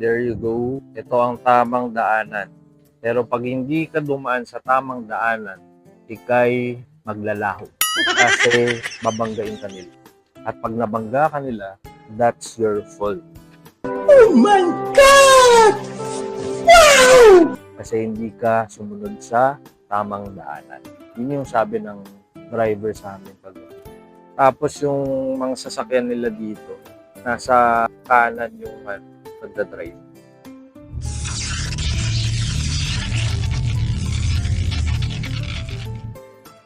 There you go. Ito ang tamang daanan. Pero pag hindi ka dumaan sa tamang daanan, ikay maglalaho. Kasi babanggain ka nila. At pag nabangga ka nila, that's your fault. Oh my God! Wow! Kasi hindi ka sumunod sa tamang daanan. Yun yung sabi ng driver sa amin pag Tapos yung mga sasakyan nila dito, nasa kanan yung ano, nagda-drive.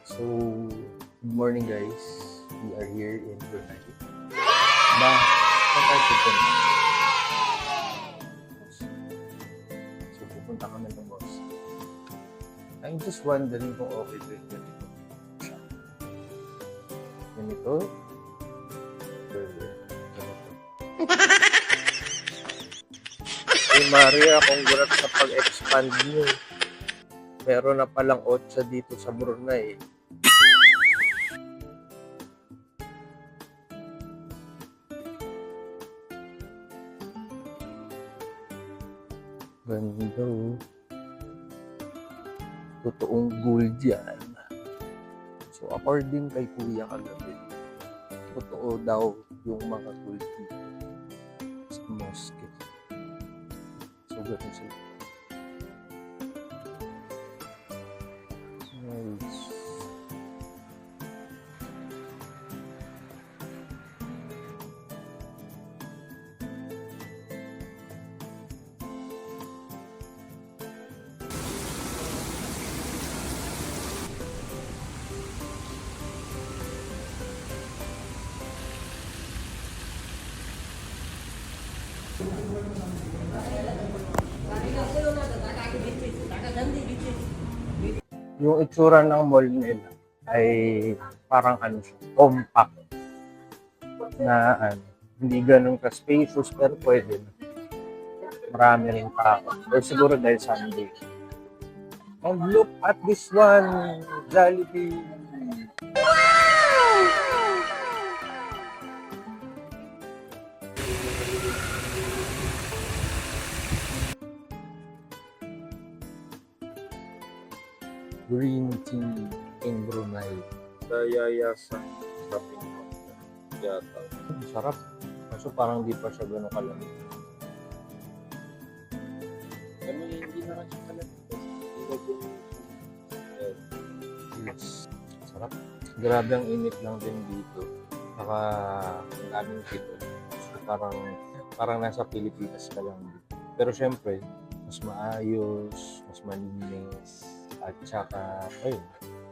So, good morning guys. We are here in Brunei. Ba, saan tayo pupunta? So, pupunta kami ng boss. I'm just wondering kung okay ba yung ganito. Ganito? Ganito? Maria, congrats sa pag-expand niyo. Meron na palang 8 dito sa Brunei. Ganda oh. Totoong gold yan. So according kay Kuya kagabi, totoo daw yung mga gold dito sa mosque. So ganun sila. Nice. Yung itsura ng mall nila ay parang ano siya, compact na ano, hindi ganun ka spacious pero pwede na. Marami rin tao. Or siguro dahil Sunday. And look at this one, Jollibee. Green tea in Brunei. Dayaya sa mall. Yata. Sarap. Kaso parang di pa siya ganun kalamig. Ano hindi na siya kalamig. Yes. Sarap. Grabe ang init lang din dito. Saka ang daming dito. So, parang parang nasa Pilipinas ka lang dito. Pero syempre, mas maayos, mas malinis, at saka, ayun,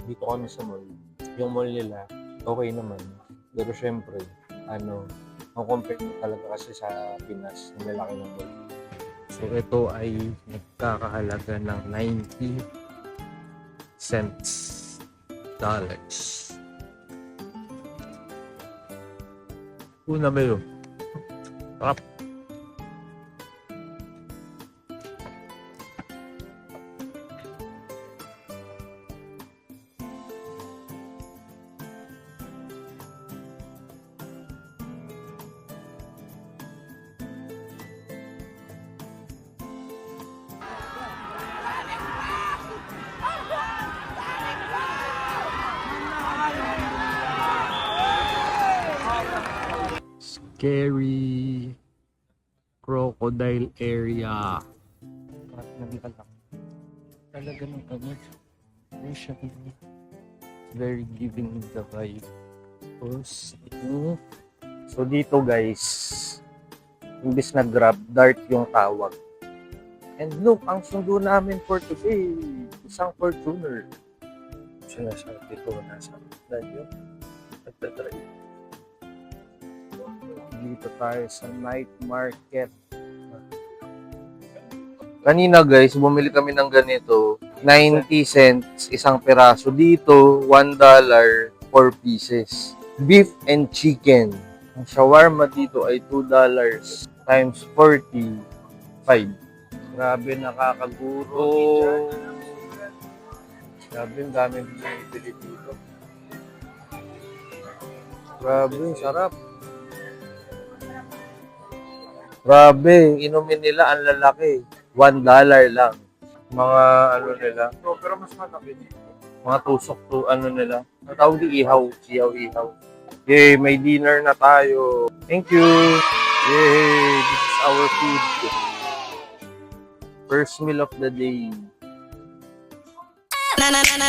dito kami sa mall. Yung mall nila, okay naman. Pero syempre, ano, ang compare talaga kasi sa Pinas, ang lalaki ng mall. So ito ay nagkakahalaga ng 90 cents dollars. Una meron. Sarap. Scary crocodile area. Talaga ng ano. Very giving the vibe. Tapos, ito. So dito guys, imbis na grab, dart yung tawag. And look, ang sundo namin for today, isang Fortuner. Sinasabi ko, nasa na yun. Nagtatry. Dito tayo sa night market. Kanina guys, bumili kami ng ganito. 90 cents isang peraso. Dito, 1 dollar 4 pieces. Beef and chicken. Ang shawarma dito ay 2 dollars times 45. Grabe, nakakaguro. Grabe, ang dami binibili dito. Grabe, sarap. Grabe, inumin nila ang lalaki. One dollar lang. Mga ano nila. So, pero mas malaki dito. Mga tusok to ano nila. Ang tawag di ihaw. Ihaw, ihaw. Yay, may dinner na tayo. Thank you. Yay, this is our food. First meal of the day. na na na na